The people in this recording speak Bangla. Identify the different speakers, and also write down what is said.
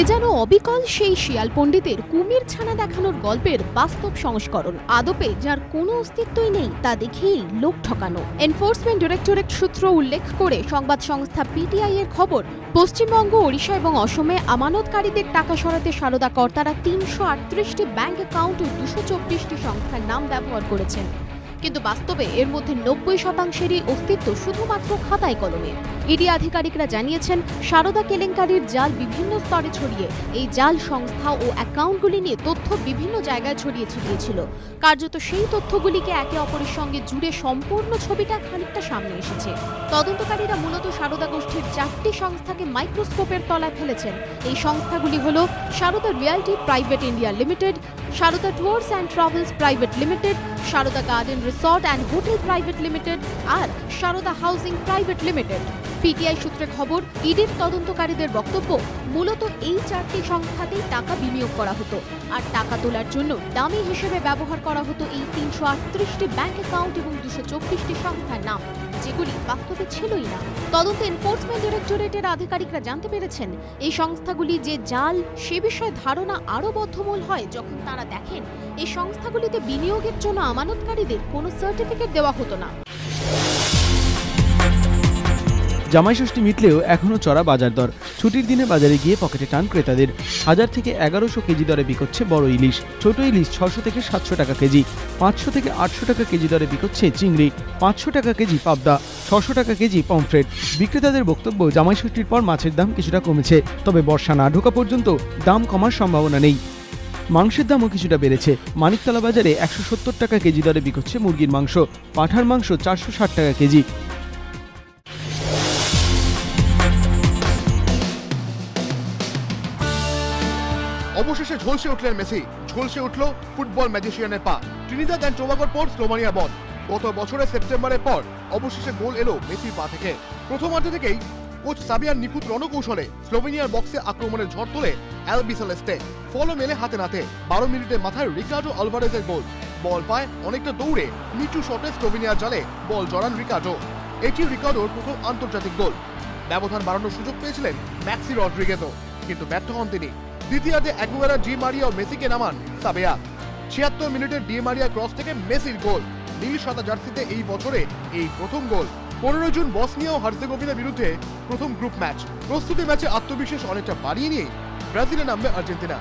Speaker 1: এ যেন অবিকল সেই শিয়াল পণ্ডিতের কুমির ছানা দেখানোর গল্পের বাস্তব সংস্করণ আদপে, যার কোনো অস্তিত্বই নেই, তা দেখেই লোক ঠকানো। এনফোর্সমেন্ট ডিরেক্টরেট সূত্র উল্লেখ করে সংবাদ সংস্থা পিটিআই এর খবর, পশ্চিমবঙ্গ, ওড়িশা এবং অসমে আমানতকারীদের টাকা সরাতে সারদা কর্তারা তিনশো আটত্রিশটি ব্যাংক অ্যাকাউন্ট ও দুশো চব্বিশটি সংস্থার নাম ব্যবহার করেছেন। কিন্তু বাস্তবে এর মধ্যে নব্বই শতাংশেরই অস্তিত্ব শুধুমাত্র খাতায় কলমে। ইডি আধিকারিকরা জানিয়েছেন, সারদা কেলেঙ্কারির জাল বিভিন্ন স্তরে ছড়িয়ে, এই জাল সংস্থা ও অ্যাকাউন্টগুলি নিয়ে তথ্য বিভিন্ন জায়গায় ছড়িয়ে ছিটিয়েছিল। কার্যত সেই তথ্যগুলিকে একে অপরের সঙ্গে জুড়ে সম্পূর্ণ ছবিটা খানিকটা সামনে এসেছে। তদন্তকারীরা মূলত সারদা গোষ্ঠীর চারটি সংস্থাকে মাইক্রোস্কোপের তলায় ফেলেছেন। এই সংস্থাগুলি হল Saradha realty private India limited, Saradha tours and travels private limited, Saradha garden resort and hotel private limited R Saradha housing private limited. PTI সূত্রে খবর, ইডির তদন্তকারীদের বক্তব্য, মূলত এই চারটি সংস্থাতেই টাকা বিনিয়োগ করা হতো। আর টাকা তোলার জন্য দামি হিসেবে ব্যবহার করা হতো এই তিনশো আটত্রিশটি ব্যাংক অ্যাকাউন্ট এবং দুশো চব্বিশটি সংস্থার নাম, যেগুলি বাস্তবে ছিলই না। তদন্ত এনফোর্সমেন্ট ডিরেক্টরেটের আধিকারিকরা জানতে পেরেছেন, এই সংস্থাগুলি যে জাল, সে বিষয়ে ধারণা আরও বদ্ধমূল হয় যখন তারা দেখেন, এই সংস্থাগুলিতে বিনিয়োগের জন্য আমানতকারীদের কোনো সার্টিফিকেট দেওয়া হতো না।
Speaker 2: জামাই ষষ্ঠী মিটলেও এখনও চড়া বাজার দর। ছুটির দিনে বাজারে গিয়ে পকেটে টান ক্রেতাদের। হাজার থেকে এগারোশো কেজি দরে বিকোচ্ছে বড় ইলিশ। ছোট ইলিশ ছশো থেকে সাতশো টাকা কেজি। পাঁচশো থেকে আটশো টাকা কেজি দরে বিকোচ্ছে চিংড়ি। পাঁচশো টাকা কেজি পাবদা। ছশো টাকা কেজি পমফ্রেট। বিক্রেতাদের বক্তব্য জামাই ষষ্ঠীর পর মাছের দাম কিছুটা কমেছে। তবে বর্ষা না ঢোকা পর্যন্ত দাম কমার সম্ভাবনা নেই। মাংসের দামও কিছুটা বেড়েছে। মানিকতলা বাজারে একশো সত্তর টাকা কেজি দরে বিকোচ্ছে মুরগির মাংস। পাঠার মাংস চারশো ষাট টাকা কেজি।
Speaker 3: অবশেষে ঝলসে উঠলেন মেসি। ঝলসে উঠল ফুটবল ম্যাজিশিয়ানের পা। ট্রিনিদাদ অ্যান্ড টোবাগোর পর স্লোমানিয়া বল। গত বছরের সেপ্টেম্বরের পর অবশেষে গোল এলো মেসির পা থেকে। প্রথমার্ধ থেকেই কোচ সাবিয়ার নিখুঁত রণকৌশলে স্লোভেনিয়ার বক্সে আক্রমণের ঝড় তোলে অ্যালবিসালেস্টে ফলো মেলে হাতে নাতে। বারো মিনিটের মাথায় রিকার্ডো আলভারেজের গোল। বল পায় অনেকটা দৌড়ে নিচু শটে স্লোভেনিয়ার জালে বল জড়ান রিকার্ডো। এটি রিকার্ডোর প্রথম আন্তর্জাতিক গোল। ব্যবধান বাড়ানোর সুযোগ পেয়েছিলেন ম্যাক্সি রড্রিগেজও। কিন্তু ব্যর্থ হন তিনি। দ্বিতীয়ার্ধে অ্যাগুয়েরা ডি মারিয়া ও মেসিকে নামান সাবেয়া। ছিয়াত্তর মিনিটে ডি মারিয়া ক্রস থেকে মেসির গোল। নীল সাদা জার্সিতে এই বছরে এই প্রথম গোল। পনেরো জুন বসনিয়া ও হার্সেগোভিনার বিরুদ্ধে প্রথম গ্রুপ ম্যাচ। প্রস্তুতি ম্যাচে আত্মবিশ্বাস অনেকটা বাড়িয়ে নিয়ে ব্রাজিলে নামবে আর্জেন্টিনা।